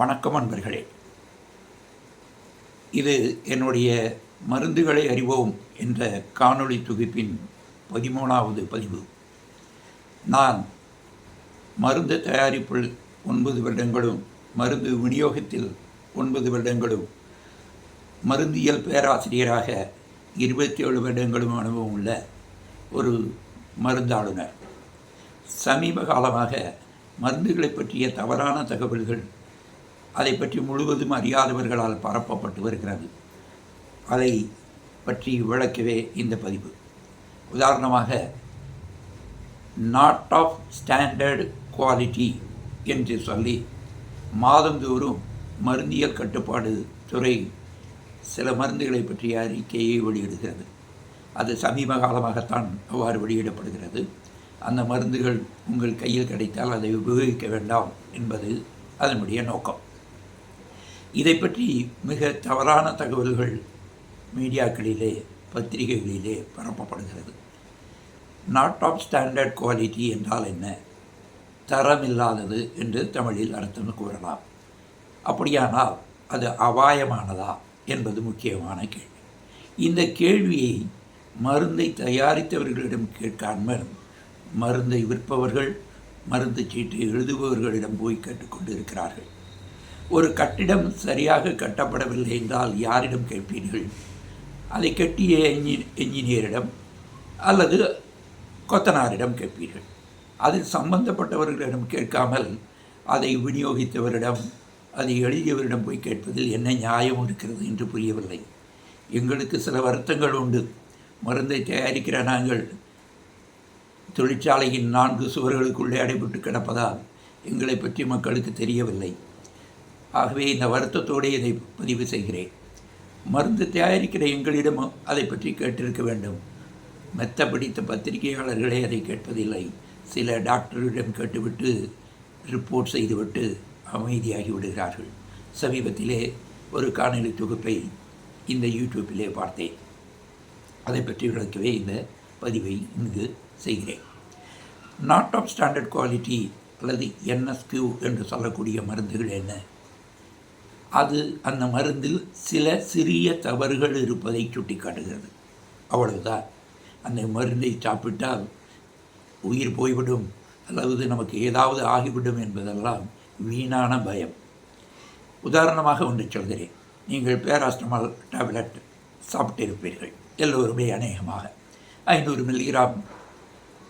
வணக்கம் அன்பர்களே. இது என்னுடைய மருந்துகளை அறிவோம் என்ற காணொளி தொகுப்பின் பதிமூணாவது பதிவு. நான் மருந்து தயாரிப்பில் ஒன்பது வருடங்களும் மருந்து விநியோகத்தில் ஒன்பது வருடங்களும் மருந்தியல் பேராசிரியராக இருபத்தி ஏழு வருடங்களும் அனுபவம் உள்ள ஒரு மருந்தாளுநர். சமீப காலமாக மருந்துகளை பற்றிய தவறான தகவல்கள் அதை பற்றி முழுவதும் அறியாதவர்களால் பரப்பப்பட்டு வருகிறது. அதை பற்றி விளக்கவே இந்த பதிவு. உதாரணமாக நாட் ஆஃப் ஸ்டாண்டர்ட் குவாலிட்டி என்று சொல்லி மாதந்தோறும் மருந்தியல் கட்டுப்பாடு துறை சில மருந்துகளை பற்றிய அறிக்கையை வெளியிடுகிறது. அது சமீப காலமாகத்தான் அவ்வாறு வெளியிடப்படுகிறது. அந்த மருந்துகள் உங்கள் கையில் கிடைத்தால் அதை உபயோகிக்க வேண்டாம் என்பது அதனுடைய நோக்கம். இதை பற்றி மிக தவறான தகவல்கள் மீடியாக்களிலே பத்திரிகைகளிலே பரப்பப்படுகிறது. நாட் ஆஃப் ஸ்டாண்டர்ட் குவாலிட்டி என்றால் என்ன? தரமில்லாதது என்று தமிழில் அர்த்தம் கூறலாம். அப்படியானால் அது அபாயமானதா என்பது முக்கியமான கேள்வி. இந்த கேள்வியை மருந்தை தயாரித்தவர்களிடம் கேட்காமல் மருந்தை விற்பவர்கள் மருந்து சீட்டு எழுதுபவர்களிடம் போய் கேட்டுக்கொண்டு இருக்கிறார்கள் ஒரு கட்டிடம் சரியாக கட்டப்படவில்லை என்றால் யாரிடம் கேட்பீர்கள்? அதை கட்டிய என்ஜி என்ஜினியரிடம் அல்லது கொத்தனாரிடம் கேட்பீர்கள். அதில் சம்பந்தப்பட்டவர்களிடம் கேட்காமல் அதை விநியோகித்தவரிடம் அதை எழுதியவரிடம் போய் கேட்பதில் என்ன நியாயம் இருக்கிறது என்று புரியவில்லை. எங்களுக்கு சில வருத்தங்கள் உண்டு. மருந்தை தயாரிக்கிற நாங்கள் தொழிற்சாலையின் நான்கு சுவர்களுக்குள்ளே அடைபட்டு கிடப்பதால் எங்களை பற்றி மக்களுக்கு தெரியவில்லை. ஆகவே இந்த வருத்தத்தோடு இதை பதிவு செய்கிறேன். மருந்து தயாரிக்கிற எங்களிடமும் அதை பற்றி கேட்டிருக்க வேண்டும். மெத்த பிடித்த பத்திரிகையாளர்களே அதை கேட்பதில்லை. சில டாக்டரிடம் கேட்டுவிட்டு ரிப்போர்ட் செய்துவிட்டு அமைதியாகி விடுகிறார்கள். சமீபத்திலே ஒரு காணொலி தொகுப்பை இந்த யூடியூப்பிலே பார்த்தேன். அதை பற்றி விளக்கவே இந்த பதிவை இங்கு செய்கிறேன். நாட் ஆஃப் ஸ்டாண்டர்ட் குவாலிட்டி அல்லது என்எஸ்கியூ என்று சொல்லக்கூடிய மருந்துகள் என்ன? அது அந்த மருந்தில் சில சிறிய தவறுகள் இருப்பதை சுட்டிக்காட்டுகிறது. அவ்வளவுதான். அந்த மருந்தை சாப்பிட்டால் உயிர் போய்விடும். அல்லது நமக்கு ஏதாவது ஆகிவிடும் என்பதெல்லாம் வீணான பயம். உதாரணமாக ஒன்று சொல்கிறேன். நீங்கள் பேராஸ்டமால் டேப்லெட் சாப்பிட்டிருப்பீர்கள். எல்லோருமே அநேகமாக. ஐநூறு மில்லிகிராம்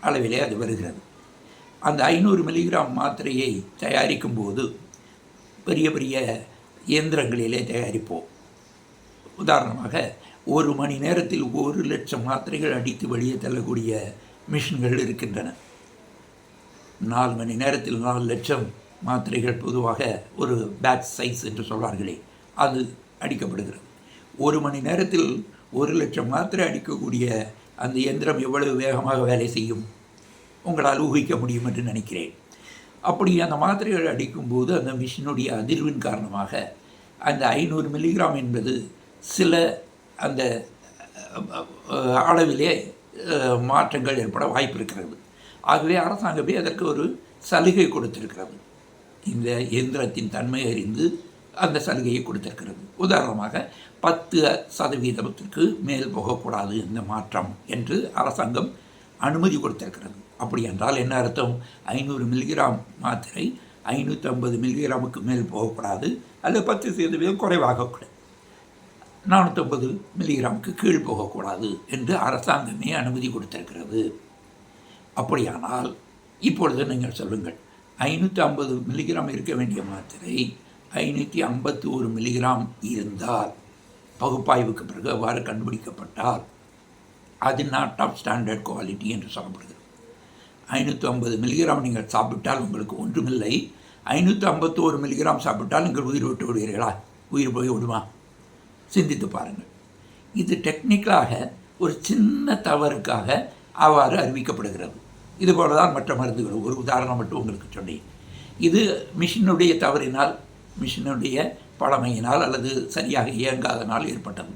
அளவிலே அது வருகிறது. அந்த ஐநூறு மில்லிகிராம் மாத்திரையை தயாரிக்கும் போது பெரிய பெரிய இயந்திரங்களிலே தயாரிப்போம். உதாரணமாக ஒரு மணி நேரத்தில் ஒரு லட்சம் மாத்திரைகள் அடித்து வெளியே தள்ளக்கூடிய மிஷின்கள் இருக்கின்றன. நாலு மணி நேரத்தில் நாலு லட்சம் மாத்திரைகள் பொதுவாக ஒரு பேட்ச் சைஸ் என்று சொல்வார்களே அது அடிக்கப்படுகிறது. ஒரு மணி நேரத்தில் ஒரு லட்சம் மாத்திரை அடிக்கக்கூடிய அந்த இயந்திரம் எவ்வளவு வேகமாக வேலை செய்யும்? உங்களால் ஊகிக்க முடியும் என்று நினைக்கிறேன். அப்படி அந்த மாத்திரைகள் அடிக்கும்போது அந்த மிஷினுடைய அதிர்வின் காரணமாக அந்த ஐநூறு மில்லிகிராம் என்பது சில அந்த அளவிலே மாற்றங்கள் ஏற்பட வாய்ப்பு இருக்கிறது ஆகவே அரசாங்கமே அதற்கு ஒரு சலுகை கொடுத்திருக்கிறது. இந்த இயந்திரத்தின் தன்மை அறிந்து அந்த சலுகையை கொடுத்திருக்கிறது. உதாரணமாக பத்து சதவீதத்திற்கு மேல் போகக்கூடாது இந்த மாற்றம் என்று அரசாங்கம் அனுமதி கொடுத்திருக்கிறது. அப்படி என்றால் என்ன அர்த்தம்? ஐநூறு மில்லிகிராம் மாத்திரை ஐநூற்றி ஐம்பது மில்லிகிராமுக்கு மேல் போகக்கூடாது அல்லது பத்து சதவீதம் குறைவாகக்கூடாது. நானூற்றம்பது மில்லிகிராமுக்கு கீழ் போகக்கூடாது என்று அரசாங்கமே அனுமதி கொடுத்திருக்கிறது. அப்படியானால் இப்பொழுது நீங்கள் சொல்லுங்கள் ஐநூற்றி ஐம்பது மில்லிகிராம் இருக்க வேண்டிய மாத்திரை ஐநூற்றி ஐம்பத்தி ஒரு மில்லிகிராம் இருந்தால் பகுப்பாய்வுக்கு பிறகு அவ்வாறு கண்டுபிடிக்கப்பட்டால் அது நாட் ஆஃப் ஸ்டாண்டர்ட் குவாலிட்டி என்று சொல்லப்படுகிறது. ஐநூற்றி ஐம்பது மில்லிகிராம் நீங்கள் சாப்பிட்டால் உங்களுக்கு ஒன்றுமில்லை. ஐநூற்றி ஐம்பத்தோரு மில்லிகிராம் சாப்பிட்டால் நீங்கள் உயிர் விட்டு விடுவீர்களா? உயிர் போய் விடுமா சிந்தித்து பாருங்கள். இது டெக்னிக்கலாக ஒரு சின்ன தவறுக்காக அவ்வாறு அறிவிக்கப்படுகிறது. இதுபோல தான் மற்ற மருந்துகள். ஒரு உதாரணம் மட்டும் உங்களுக்கு சொன்னேன் இது மிஷினுடைய தவறினால் மிஷினுடைய பழமையினால் அல்லது சரியாக இயங்காதனால் ஏற்பட்டது.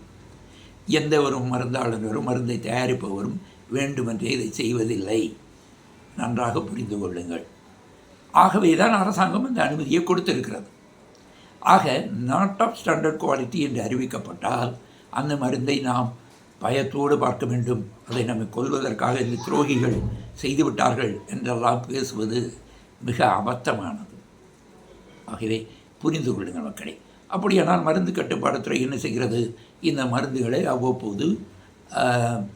எந்த ஒரு மருந்தாளுநரும் மருந்தை தயாரிப்பவரும் வேண்டுமென்றே இதை செய்வதில்லை. நன்றாக புரிந்து கொள்ளுங்கள். ஆகவே தான் அரசாங்கம் இந்த அனுமதியை கொடுத்திருக்கிறது. ஆக நாட் ஆஃப் ஸ்டாண்டர்ட் குவாலிட்டி என்று அறிவிக்கப்பட்டால் அந்த மருந்தை நாம் பயத்தோடு பார்க்க வேண்டும். அதை நம்மை கொள்வதற்காக இந்த துரோகிகள் செய்துவிட்டார்கள் என்றெல்லாம் பேசுவது மிக அபத்தமானது. ஆகவே புரிந்து கொள்ளுங்கள் மக்களை. அப்படியானால் மருந்து கட்டுப்பாடுத்துறை என்ன செய்கிறது? இந்த மருந்துகளை அவ்வப்போது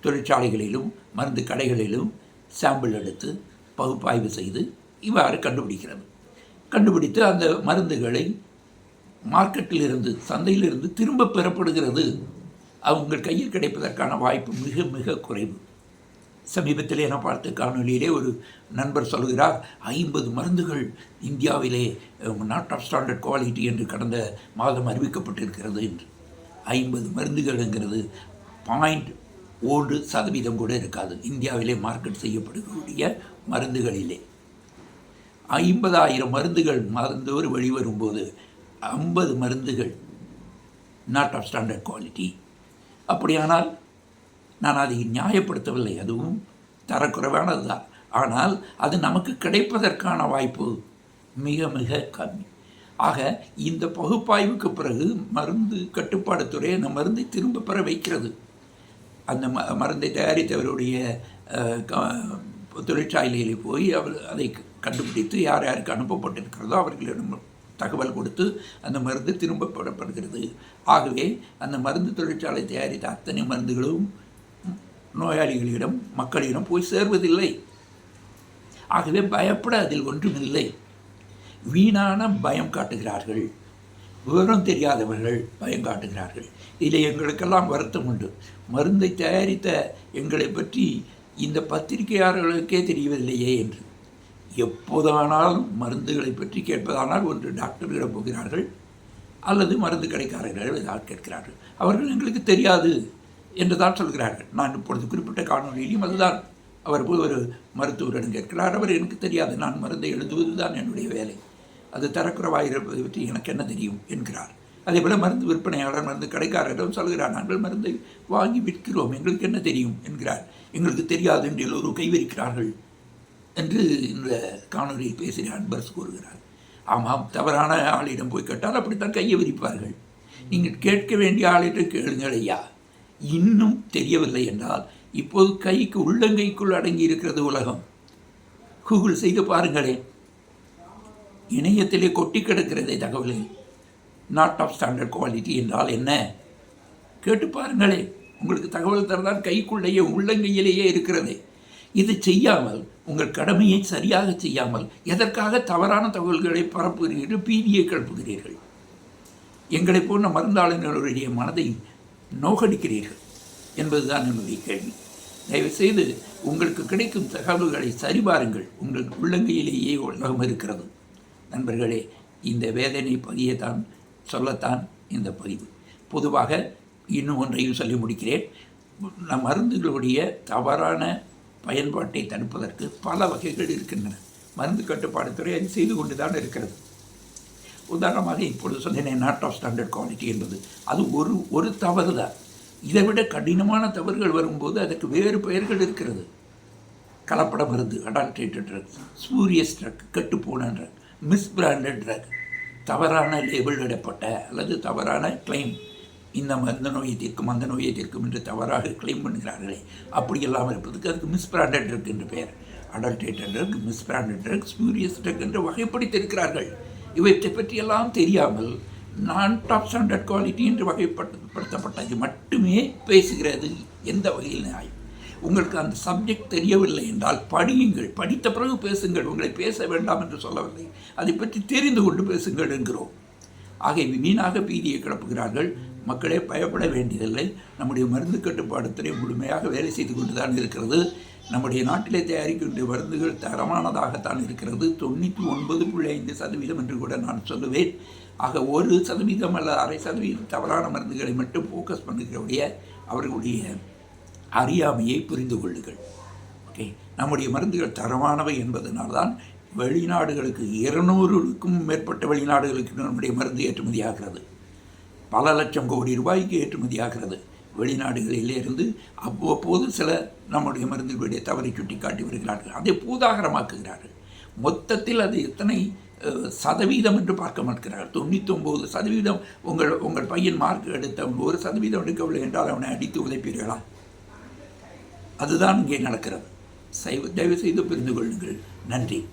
தொழிற்சாலைகளிலும் மருந்து கடைகளிலும் சாம்பிள் எடுத்து பகுப்பாய்வு செய்து இவ்வாறு கண்டுபிடிக்கிறது. கண்டுபிடித்து அந்த மருந்துகளை மார்க்கெட்டில் இருந்து சந்தையிலிருந்து திரும்ப பெறப்படுகிறது. அவங்க கையில் கிடைப்பதற்கான வாய்ப்பு மிக மிக குறைவு. சமீபத்திலே நான் பார்த்த காணொலியிலே ஒரு நண்பர் சொல்கிறார் ஐம்பது மருந்துகள் இந்தியாவிலே நாட் ஆஃப் ஸ்டாண்டர்ட் குவாலிட்டி என்று கடந்த மாதம் அறிவிக்கப்பட்டிருக்கிறது என்று. ஐம்பது மருந்துகள்ங்கிறது பாயிண்ட் ஓன்று சதவீதம் கூட இருக்காது. இந்தியாவிலே மார்க்கெட் செய்யப்படக்கூடிய மருந்துகளிலே. ஐம்பதாயிரம் மருந்துகள் மாதந்தோறும் வெளிவரும்போது ஐம்பது மருந்துகள் நாட் ஆஃப் ஸ்டாண்டர்ட் குவாலிட்டி அப்படியானால் நான் அதை நியாயப்படுத்தவில்லை. அதுவும் தரக்குறைவானது தான் ஆனால் அது நமக்கு கிடைப்பதற்கான வாய்ப்பு மிக மிக கம்மி. ஆக இந்த பகுப்பாய்வுக்கு பிறகு மருந்து கட்டுப்பாடு துறை அந்த மருந்தை திரும்ப பெற வைக்கிறது. அந்த ம மருந்தை தயாரித்தவருடைய க- தொழிற்சாலையிலே போய் அவர் அதை கண்டுபிடித்து யார் யாருக்கு அனுப்பப்பட்டிருக்கிறதோ அவர்களிடம் தகவல் கொடுத்து அந்த மருந்து திரும்ப பெறப்படுகிறது. ஆகவே அந்த மருந்து தொழிற்சாலை தயாரித்த அத்தனை மருந்துகளும் நோயாளிகளிடம் மக்களிடம் போய் சேர்வதில்லை. ஆகவே பயப்பட அதில் ஒன்றுமில்லை. வீணான பயம் காட்டுகிறார்கள். விவரம் தெரியாதவர்கள் பயம் காட்டுகிறார்கள். இதில் எங்களுக்கெல்லாம் வருத்தம் உண்டு. மருந்தை தயாரித்த எங்களை பற்றி இந்த பத்திரிகையாளர்களுக்கே தெரியவில்லையே என்று. எப்போதானாலும் மருந்துகளை பற்றி கேட்பதானால் ஒன்று டாக்டர்களிடம் போகிறார்கள் அல்லது மருந்து கடைக்காரர்கள் ஏதாவது கேட்கிறார்கள். அவர்கள் எங்களுக்கு தெரியாது என்று தான் சொல்கிறார்கள். நான் இப்பொழுது குறிப்பிட்ட காணொலியிலும் அதுதான். அவர் போய் ஒரு மருத்துவரிடம் கேட்கிறார். அவர் எனக்கு தெரியாது. நான் மருந்தை எழுதுவது தான் என்னுடைய வேலை. அது தரக்குறவாக இருப்பதை பற்றி எனக்கு என்ன தெரியும்? என்கிறார். அதே போல் மருந்து விற்பனையாளர் மருந்து கடைக்காரரிடம் சொல்கிறார் நாங்கள் மருந்தை வாங்கி விற்கிறோம். எங்களுக்கு என்ன தெரியும்? என்கிறார். எங்களுக்கு தெரியாது என்று எல்லோரும் கைவிரிக்கிறார்கள் என்று இந்த காணொலியில் பேசுகிற அன்பரசு கூறுகிறார். ஆமாம் தவறான ஆளிடம் போய் கேட்டால் அப்படித்தான் கையை விரிப்பார்கள். நீங்கள் கேட்க வேண்டிய ஆளிடம் கேளுங்கள் ஐயா. இன்னும் தெரியவில்லை என்றால் இப்போது கைக்கு உள்ளங்கைக்குள் அடங்கி இருக்கிறது உலகம். கூகுள் செய்து பாருங்களேன். இணையத்திலே கொட்டி கிடக்கிறதே தகவலே. நாட் ஆஃப் ஸ்டாண்டர்ட் குவாலிட்டி என்றால் என்ன? கேட்டு பாருங்களே உங்களுக்கு தகவல் தரதான் கைக்குள்ளேயே உள்ளங்கையிலேயே இருக்கிறதே. இது செய்யாமல் உங்கள் கடமையை சரியாக செய்யாமல் எதற்காக தவறான தகவல்களை பரப்புகிறீர்கள் பீதியை கிளப்புகிறீர்கள்? எங்களை போன்ற மருந்தாளர்களுடைய மனதை நோகடிக்கிறீர்கள் என்பதுதான் என்னுடைய கேள்வி. தயவுசெய்து உங்களுக்கு கிடைக்கும் தகவல்களை சரிபாருங்கள். உங்கள் உள்ளங்கையிலேயே உலகம் இருக்கிறது. நண்பர்களே இந்த வேதனை பதியத்தான் சொல்லத்தான் இந்த பதிவு. பொதுவாக இன்னும் ஒன்றையும் சொல்லி முடிக்கிறேன். நம் மருந்துகளுடைய தவறான பயன்பாட்டை தடுப்பதற்கு பல வகைகள் இருக்கின்றன. மருந்து கட்டுப்பாடுத்துறை அது செய்து கொண்டு தான் இருக்கிறது. உதாரணமாக இப்பொழுது சொன்னேன் நாட் ஆஃப் ஸ்டாண்டர்ட் குவாலிட்டி என்பது. அது ஒரு ஒரு தவறு தான் இதை விட கடினமான தவறுகள் வரும்போது அதற்கு வேறு பெயர்கள் இருக்கிறது. கலப்பட மருந்து அடால்ட்ரேட்டட் ட்ரக் ஸ்பூரியஸ் ட்ரக் கட்டுப்போன ட்ரக் மிஸ்பிராண்டட் ட்ரக் தவறான லேபிள் இடப்பட்ட அல்லது தவறான கிளைம் இந்த மந்த நோயை தீர்க்கும் அந்த நோயை தீர்க்கும் என்று தவறாக கிளைம் பண்ணுகிறார்களே அப்படியெல்லாம் இருப்பதுக்கு அதுக்கு மிஸ்பிராண்டட் ட்ரக் என்று பெயர். Adulterated drug misbranded drug spurious drug என்று வகைப்படுத்தியிருக்கிறார்கள். இவற்றை பற்றியெல்லாம் தெரியாமல் நான் டாப் ஸ்டாண்டர்ட் குவாலிட்டி என்று வகைப்படுத்தப்பட்டது மட்டுமே பேசுகிறது எந்த வகையில் நியாயம். உங்களுக்கு அந்த சப்ஜெக்ட் தெரியவில்லை என்றால் படியுங்கள். படித்த பிறகு பேசுங்கள். உங்களை பேச வேண்டாம் என்று சொல்லவில்லை. அதை பற்றி தெரிந்து கொண்டு பேசுங்கள் என்கிறோம். ஆகை வீணாக பீதியை கிளப்புகிறார்கள் மக்களே பயப்பட வேண்டியதில்லை. நம்முடைய மருந்து கட்டுப்பாடு முழுமையாக வேலை செய்து கொண்டு தான் இருக்கிறது. நம்முடைய நாட்டிலே தயாரிக்கின்ற மருந்துகள் தரமானதாகத்தான் இருக்கிறது. தொண்ணூற்றி ஒன்பது புள்ளி ஐந்து சதவீதம் என்று கூட நான் சொல்லுவேன். ஆக ஒரு சதவீதம் அல்ல அரை சதவீதம் தவறான மருந்துகளை மட்டும் ஃபோக்கஸ் பண்ணுகிறவுடைய அவர்களுடைய அறியாமையை புரிந்து கொள்ளுங்கள். ஓகே நம்முடைய மருந்துகள் தரமானவை என்பதனால்தான் வெளிநாடுகளுக்கு இருநூறுக்கும் மேற்பட்ட வெளிநாடுகளுக்கு நம்முடைய மருந்து ஏற்றுமதி ஆகிறது பல லட்சம் கோடி ரூபாய்க்கு ஏற்றுமதி ஆகிறது வெளிநாடுகளிலிருந்து அவ்வப்போது சில நம்முடைய மருந்துகளுடைய தவறை சுட்டி காட்டி வருகிறார்கள். அதை பூதாகரமாக்குகிறார்கள். மொத்தத்தில் அது எத்தனை சதவீதம் என்று பார்க்க மாட்டார்கள் தொண்ணூத்தொம்பது சதவீதம் உங்கள் உங்கள் பையன் மார்க் எடுத்தவன் ஒரு சதவீதம் எடுக்கவில்லை என்றால் அவனை அடித்து உதைப்பீர்களா? அதுதான் இங்கே நடக்கிறது. சைவ தயவு செய்து புரிந்து கொள்ளுங்கள். நன்றி.